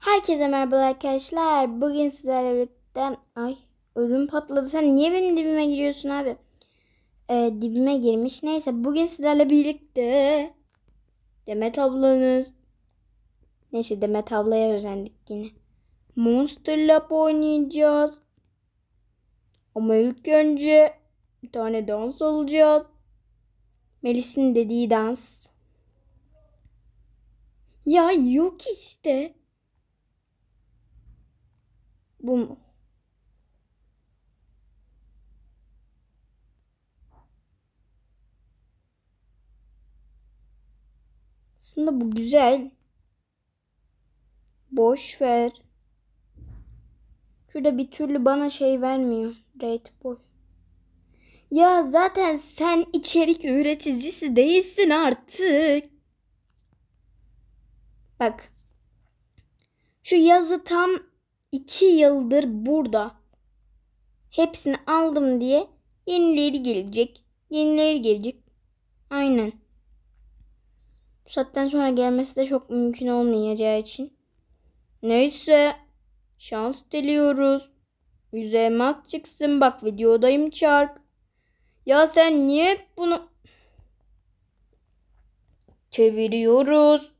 Herkese merhaba arkadaşlar. Bugün sizlerle birlikte... Ay ödüm patladı. Sen niye benim dibime giriyorsun abi? Ee, dibime girmiş. Neyse bugün sizlerle birlikte... Demet ablanız... Neyse Demet ablaya özendik yine. Monster Lab oynayacağız. Ama ilk önce bir tane dans alacağız. Melis'in dediği dans. Ya yok işte. Bu mu? Aslında bu güzel. Boş ver. Şurada bir türlü bana şey vermiyor. Rate boy. Ya zaten sen içerik üreticisi değilsin artık. Bak. Şu yazı tam iki yıldır burada. Hepsini aldım diye yenileri gelecek. Yenileri gelecek. Aynen. Bu saatten sonra gelmesi de çok mümkün olmayacağı için. Neyse. Şans diliyoruz. Yüze elmas çıksın. Bak videodayım çark. Ya sen niye bunu çeviriyoruz?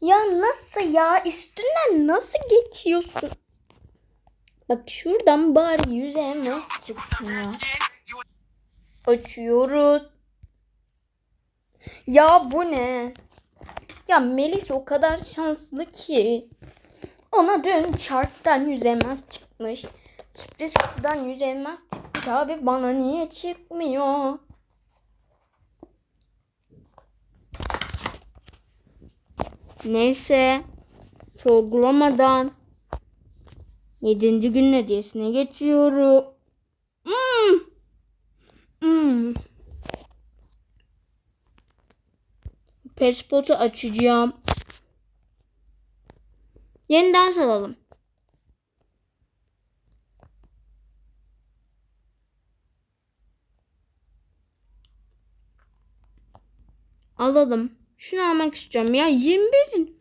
Ya nasıl ya? Üstünden nasıl geçiyorsun? Bak şuradan bari yüze elmas çıksın ya. Açıyoruz. Ya bu ne? Ya Melis o kadar şanslı ki. Ona dün çarktan yüz elmas çıkmış. Sürpriz kutudan yüz elmas çıkmış. Abi bana niye çıkmıyor? Neyse. Sorgulamadan. Yedinci gün hediyesine geçiyorum. Hmm. Hmm. Perspotu açacağım. Yeniden salalım. Alalım. Şunu almak istiyorum ya. 21'in.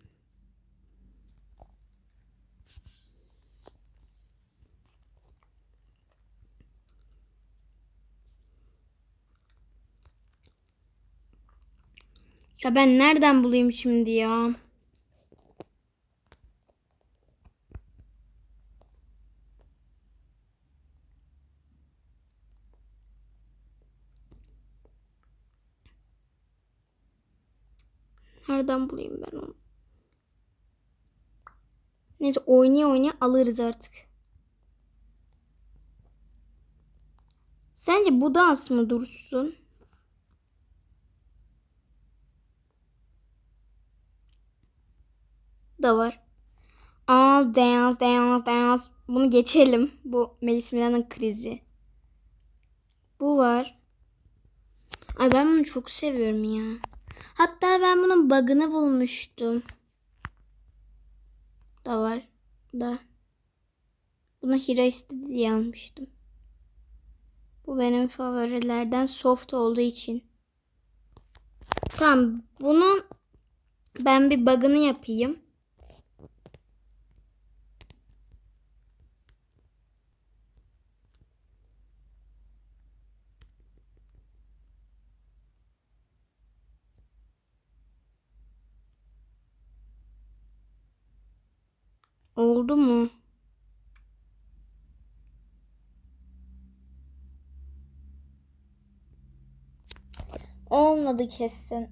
Ya ben nereden bulayım şimdi ya? Nereden bulayım ben onu? Neyse oynaya oynaya alırız artık. Sence bu dans mı dursun? Da var. All dance dance dance. Bunu geçelim. Bu Melis Milan'ın krizi. Bu var. Ay ben bunu çok seviyorum ya. Hatta ben bunun bug'ını bulmuştum. Da var. Da. Bunu Hira istedi diye almıştım. Bu benim favorilerden soft olduğu için. Tamam. Bunun ben bir bug'ını yapayım. Oldu mu? Olmadı kesin.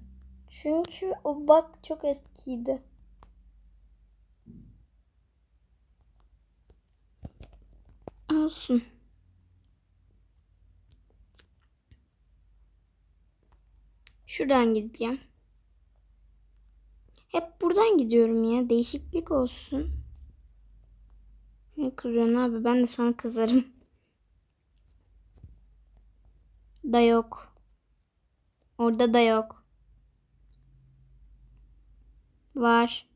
Çünkü o bak çok eskiydi. Olsun. Şuradan gideceğim. Hep buradan gidiyorum ya. Değişiklik olsun. Ne kızıyorsun abi? Ben de sana kızarım. Da yok. Orada da yok. Var.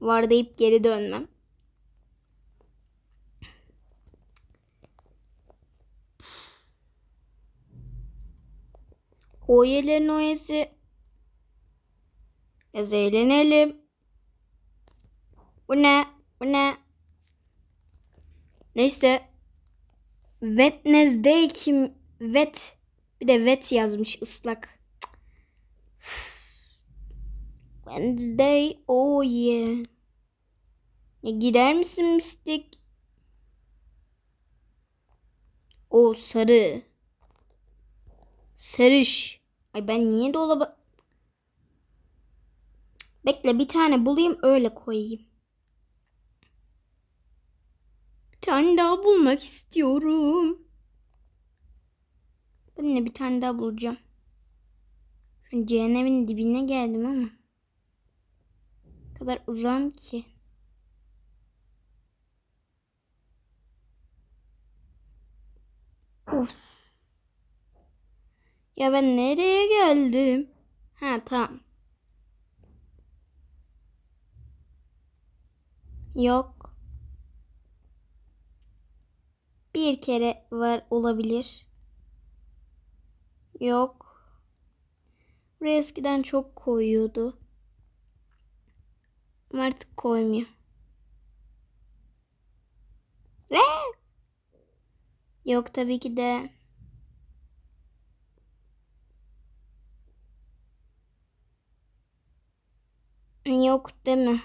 Var deyip geri dönmem. Oyelerin oyesi Biraz eğlenelim. Bu ne? Bu ne? Neyse. Wednesday kim? Wet. Bir de wet yazmış ıslak. Wednesday. Oh yeah. Ya gider misin mistik? O sarı. Sarış. Ay ben niye dolaba... Bekle bir tane bulayım öyle koyayım. Bir tane daha bulmak istiyorum. Ben de bir tane daha bulacağım. Şu cehennemin dibine geldim ama. O kadar uzağım ki. Of. Ya ben nereye geldim? Ha tamam. Yok. Bir kere var olabilir. Yok. Buraya eskiden çok koyuyordu. Ama artık koymuyor. Ne? Yok tabii ki de. Yok değil mi?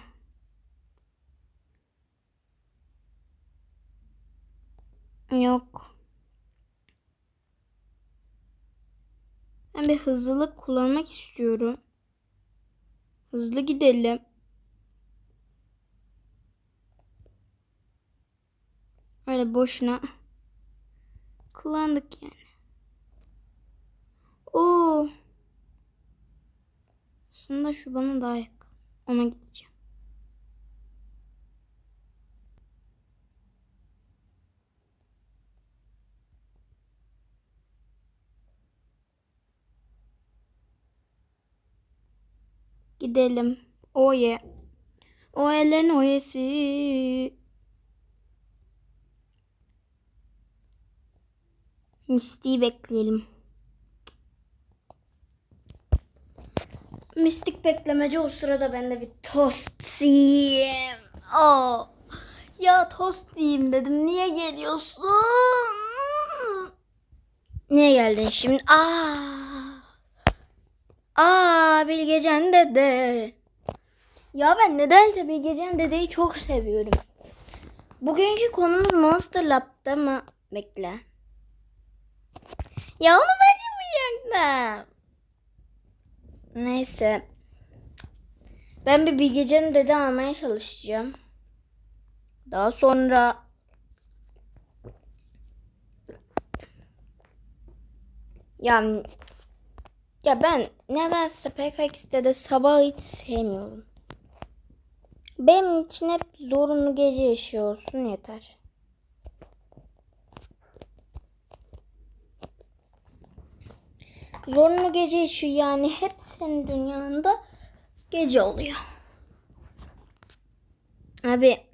Yok. Ben bir hızlılık kullanmak istiyorum. Hızlı gidelim. Öyle boşuna kullandık yani. Oo. Aslında şu bana daha yakın. Ona gideceğim. Gidelim. Oye. O ellerin oyesi. Mistiği bekleyelim. Mistik beklemece o sırada ben de bir tost yiyeyim. Aa, ya tost yiyeyim dedim. Niye geliyorsun? Niye geldin şimdi? Aa. Aa Bilgecan dede. Ya ben nedense Bilgecan dedeyi çok seviyorum. Bugünkü konumuz Monster Lab'da mı? Bekle. Ya onu ben yapacaktım. Neyse. Ben bir Bilgecan dede almaya çalışacağım. Daha sonra ya ya ben nedense PKX'de de sabah hiç sevmiyorum. Benim için hep zorunlu gece yaşıyor olsun yeter. Zorunlu gece yaşıyor yani hep senin dünyanda gece oluyor. Abi.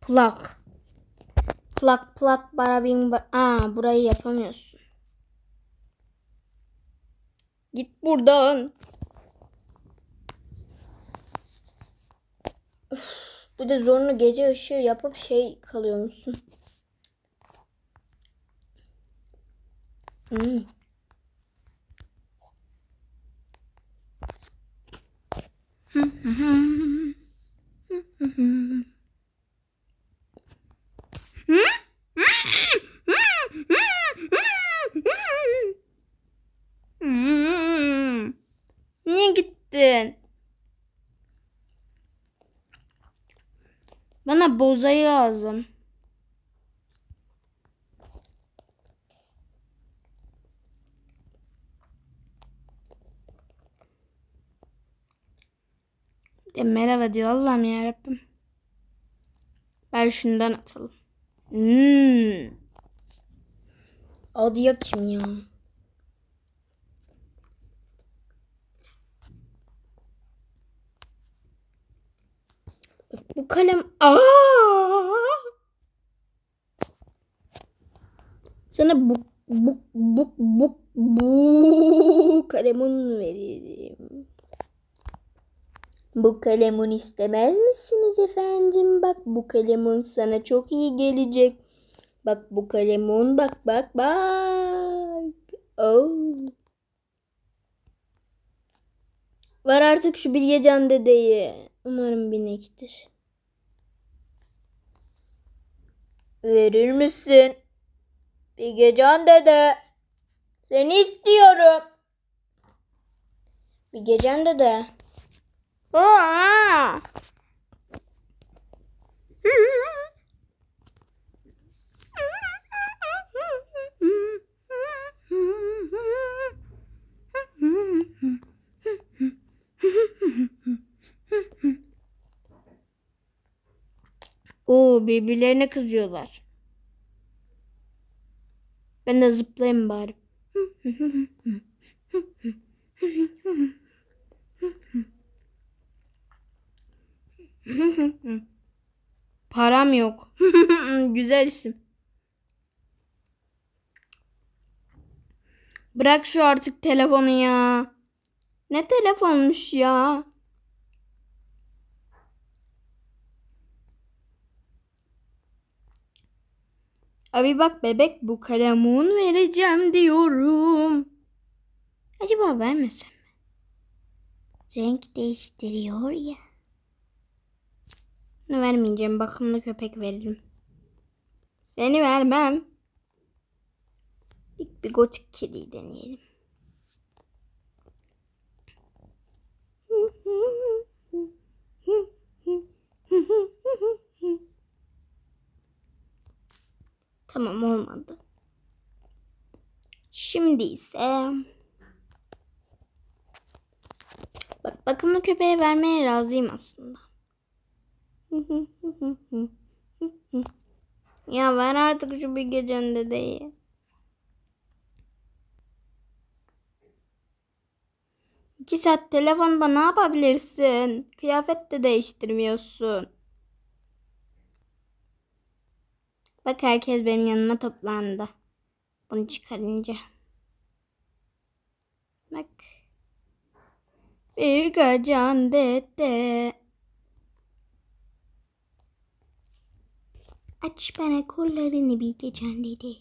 Plak. Plak plak barabing ba Aa burayı yapamıyorsun. Git buradan. Üf, bir de zorunlu gece ışığı yapıp şey kalıyor musun? Hmm. Hmm. Bana bozayı lazım. De merhaba diyor Allah'ım yarabbim. Ben şundan atalım. Hmm. Adı ya kim ya? Bu kalem. Aa! Sana buk buk buk buk Bu kalemun veririm. Bu kalemun istemez misiniz efendim? Bak bu kalemun sana çok iyi gelecek. Bak bu kalemun bak bak bak. Oh. Var artık şu Bilgecan dedeyi. Umarım binektir. Verir misin? Bilgecan dede. Seni istiyorum. Bilgecan dede. Aa! Oo birbirlerine kızıyorlar. Ben de zıplayayım bari. Param yok. Güzel isim. Bırak şu artık telefonu ya. Ne telefonmuş ya? Abi bak bebek bu kalemun vereceğim diyorum. Acaba vermesem mi? Renk değiştiriyor ya. Bunu vermeyeceğim. Bakımlı köpek veririm. Seni vermem. Bir, bir gotik kediyi deneyelim. Tamam olmadı. Şimdi ise bak bakımlı köpeğe vermeye razıyım aslında. ya ver artık şu bir gecen dedeyi. İki saat telefonda ne yapabilirsin? Kıyafet de değiştirmiyorsun. Bak herkes benim yanıma toplandı. Bunu çıkarınca. Bak. Bir gacan dede. Aç bana kollarını bir gacan dede.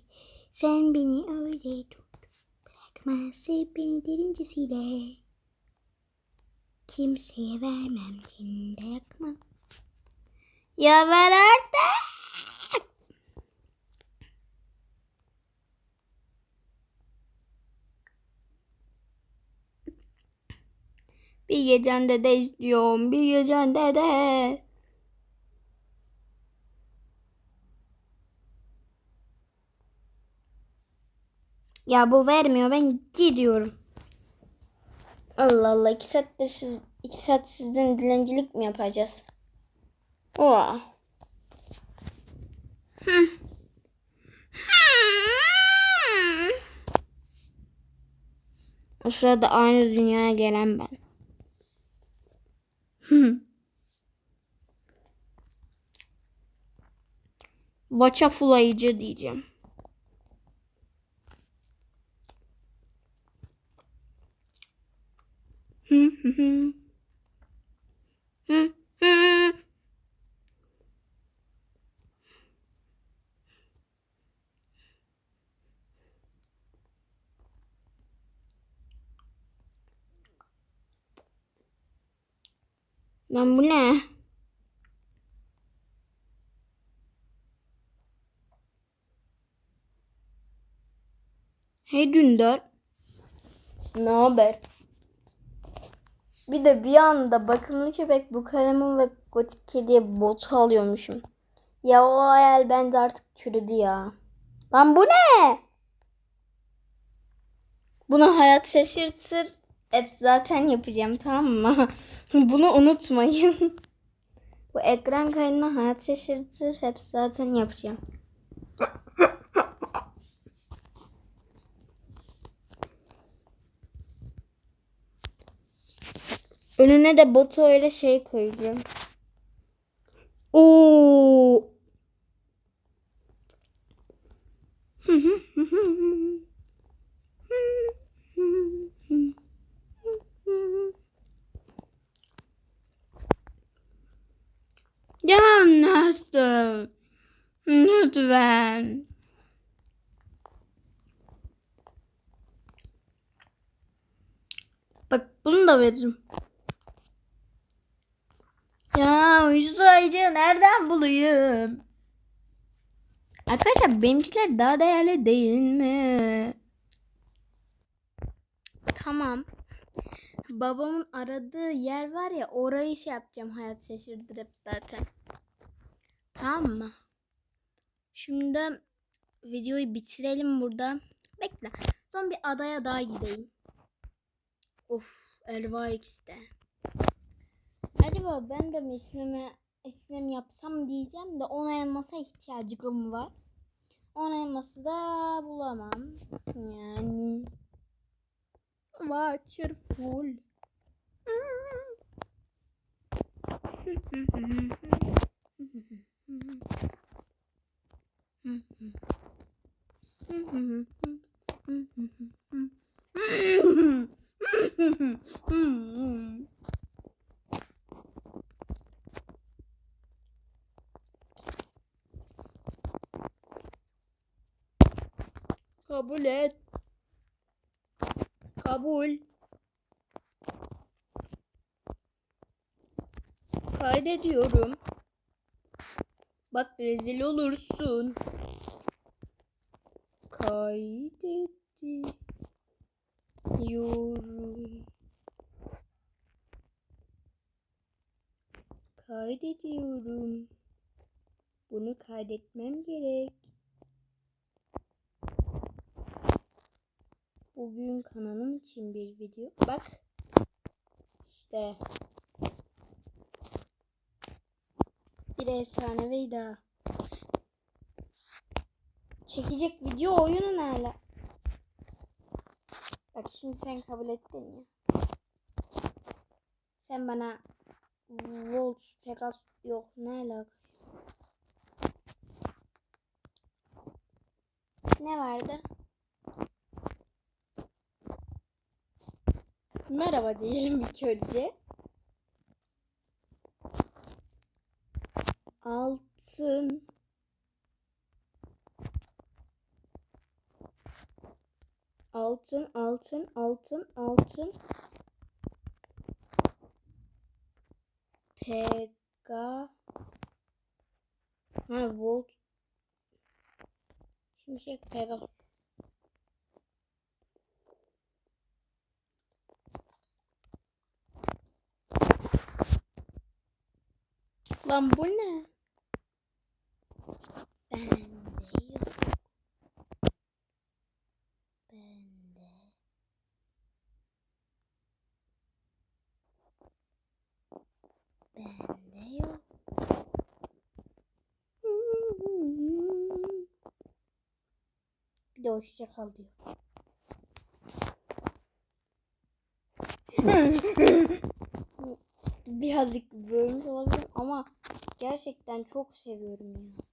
Sen beni öyle tut. Bırakma sev beni derincesiyle. Kimseye vermem kendine yakma. Ya ver artık. Bir gecen dede istiyorum. Bir gecen dede. Ya bu vermiyor. Ben gidiyorum. Allah Allah. iki saattir siz, iki saat sizden dilencilik mi yapacağız? Oha. Hı. O sırada aynı dünyaya gelen ben. Vaça fulayıcı diyeceğim. Hı hı. Hı hı. Lan bu ne? Hey Dündar. Ne haber? Bir de bir anda bakımlı köpek bu kalemin ve gotik kediye botu alıyormuşum. Ya o hayal bende artık çürüdü ya. Lan bu ne? Bunu hayat şaşırtır. Hep zaten yapacağım tamam mı? Bunu unutmayın. bu ekran kaydına hayat şaşırtır. Hep zaten yapacağım. Önüne de botu öyle şey koyacağım. Oo. düştüm. Lütfen. Bak bunu da veririm. Ya uyuşturucu nereden bulayım? Arkadaşlar benimkiler daha değerli değil mi? Tamam. Babamın aradığı yer var ya orayı şey yapacağım hayat şaşırdırıp zaten. Tamam mı? Şimdi videoyu bitirelim burada. Bekle. Son bir adaya daha gideyim. Of Elva X'te. Acaba ben de mi ismimi ismim yapsam diyeceğim de ona elmasa ihtiyacım var. Ona elması da bulamam. Yani. Watcher full. Kabul et. Kabul. Kaydediyorum. Bak rezil olursun. Kaydetti. Yorum. Kaydediyorum. Bunu kaydetmem gerek. Bugün kanalım için bir video. Bak. İşte. Bir efsanevi daha. Çekecek video oyunu hala. Bak şimdi sen kabul ettin ya. Sen bana Volt, Pegasus yok ne alaka? Ne vardı? Merhaba diyelim ilk önce. Altın. Altın, altın, altın, altın. Pega. Ha, Volt. Şimşek Pegasus. Lan bu ne? Bende yok. Bende. Bende yok. Bir de hoşça kal diyor. Birazcık bölmüş olabilirim ama gerçekten çok seviyorum ya.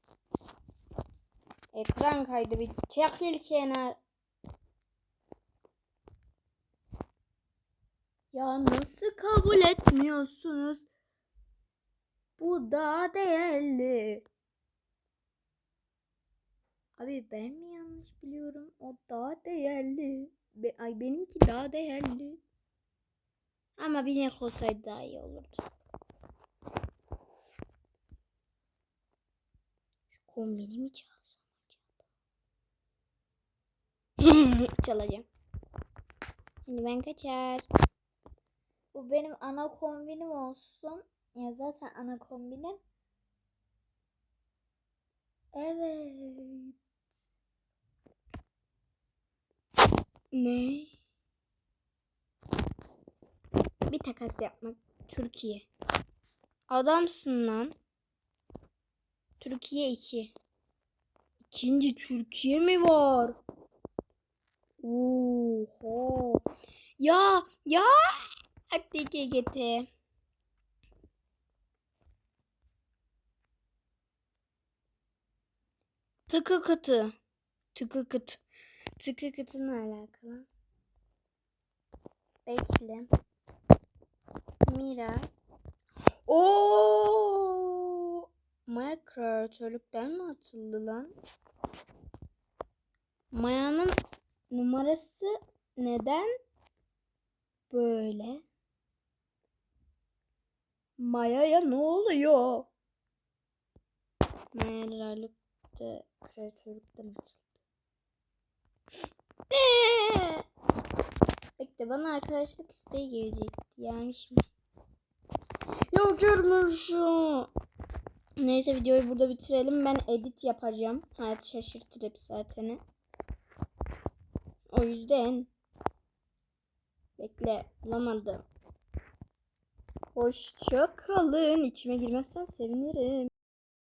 Ekran kaydı bir çekil kenar. Ya nasıl kabul etmiyorsunuz? Bu daha değerli. Abi ben mi yanlış biliyorum? O daha değerli. Be Ay benimki daha değerli. Ama bir renk olsaydı daha iyi olurdu. Şu kombini mi çalsam? Çalacağım. Şimdi ben kaçar. Bu benim ana kombinim olsun. Ya zaten ana kombinim. Evet. Ne? Bir takas yapmak. Türkiye. Adamsın lan. Türkiye 2. İkinci Türkiye mi var? Oha. Ya ya. Hadi GGT. Tıkı kıtı. Tıkı kıt. Tıkı kıtı ne alakalı? Bekle. Mira. Oo! Maya kreatörlükten mi atıldı lan? Maya'nın numarası neden böyle? Maya'ya ne oluyor? Maya herhalde kreatörlükten atıldı. Bekle bana arkadaşlık isteği gelecekti. Gelmiş mi? Ya. Neyse videoyu burada bitirelim. Ben edit yapacağım. Hayat şaşırtır hep zaten. O yüzden bekle bulamadım. Hoşça kalın. İçime girmezsen sevinirim.